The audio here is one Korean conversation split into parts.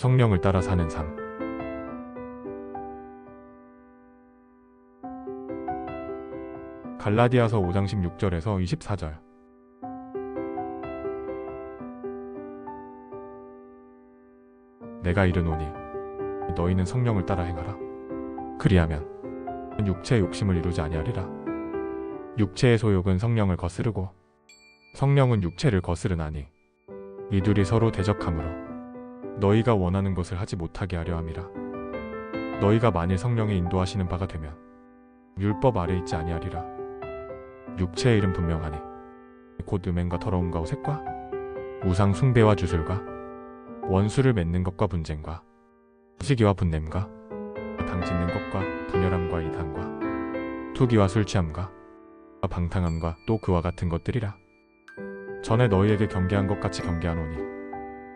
성령을 따라 사는 삶. 갈라디아서 5장 16절에서 24절. 내가 이르노니 너희는 성령을 따라 행하라. 그리하면 육체의 욕심을 이루지 아니하리라. 육체의 소욕은 성령을 거스르고 성령은 육체를 거스르나니 이 둘이 서로 대적하므로 너희가 원하는 것을 하지 못하게 하려 함이라. 너희가 만일 성령의 인도하시는 바가 되면 율법 아래 있지 아니하리라. 육체의 일은 분명하니 곧 음행과 더러움과 오색과 우상 숭배와 주술과 원수를 맺는 것과 분쟁과 시기와 분냄과 당 짓는 것과 분열함과 이단과 투기와 술 취함과 방탕함과 또 그와 같은 것들이라. 전에 너희에게 경계한 것 같이 경계하노니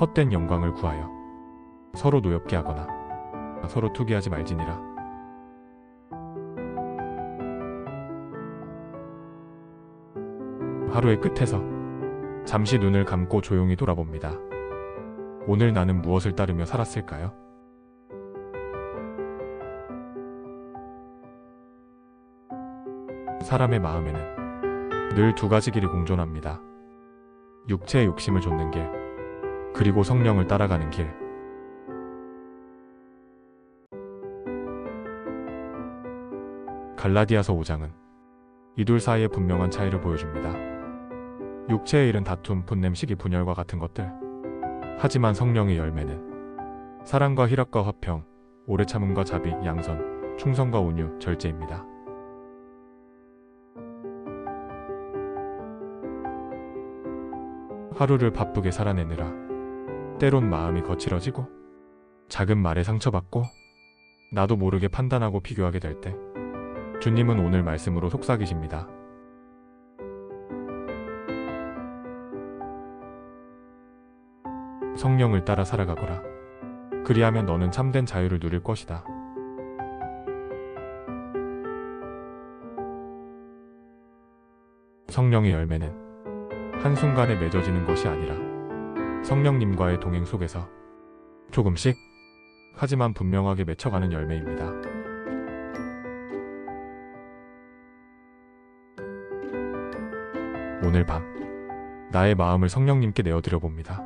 헛된 영광을 구하여 서로 노엽게 하거나 서로 투기하지 말지니라. 하루의 끝에서 잠시 눈을 감고 조용히 돌아봅니다. 오늘 나는 무엇을 따르며 살았을까요? 사람의 마음에는 늘 두 가지 길이 공존합니다. 육체의 욕심을 좇는 길, 그리고 성령을 따라가는 길. 갈라디아서 5장은 이둘 사이의 분명한 차이를 보여줍니다. 육체의 일은 다툼, 분냄, 시기, 분열과 같은 것들. 하지만 성령의 열매는 사랑과 희락과 화평, 오래 참음과 자비, 양선, 충성과 온유, 절제입니다. 하루를 바쁘게 살아내느라 때론 마음이 거칠어지고 작은 말에 상처받고 나도 모르게 판단하고 비교하게 될 때 주님은 오늘 말씀으로 속삭이십니다. 성령을 따라 살아가거라. 그리하면 너는 참된 자유를 누릴 것이다. 성령의 열매는 한순간에 맺어지는 것이 아니라 성령님과의 동행 속에서 조금씩 하지만 분명하게 맺혀가는 열매입니다. 오늘 밤 나의 마음을 성령님께 내어드려 봅니다.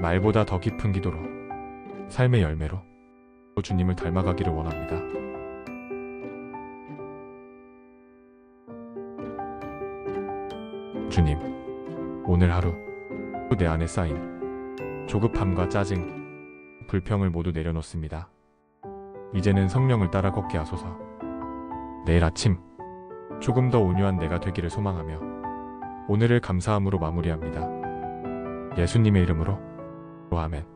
말보다 더 깊은 기도로 삶의 열매로 주님을 닮아가기를 원합니다. 주님, 오늘 하루 내 안에 쌓인 조급함과 짜증, 불평을 모두 내려놓습니다. 이제는 성령을 따라 걷게 하소서. 내일 아침 조금 더 온유한 내가 되기를 소망하며 오늘을 감사함으로 마무리합니다. 예수님의 이름으로 아멘.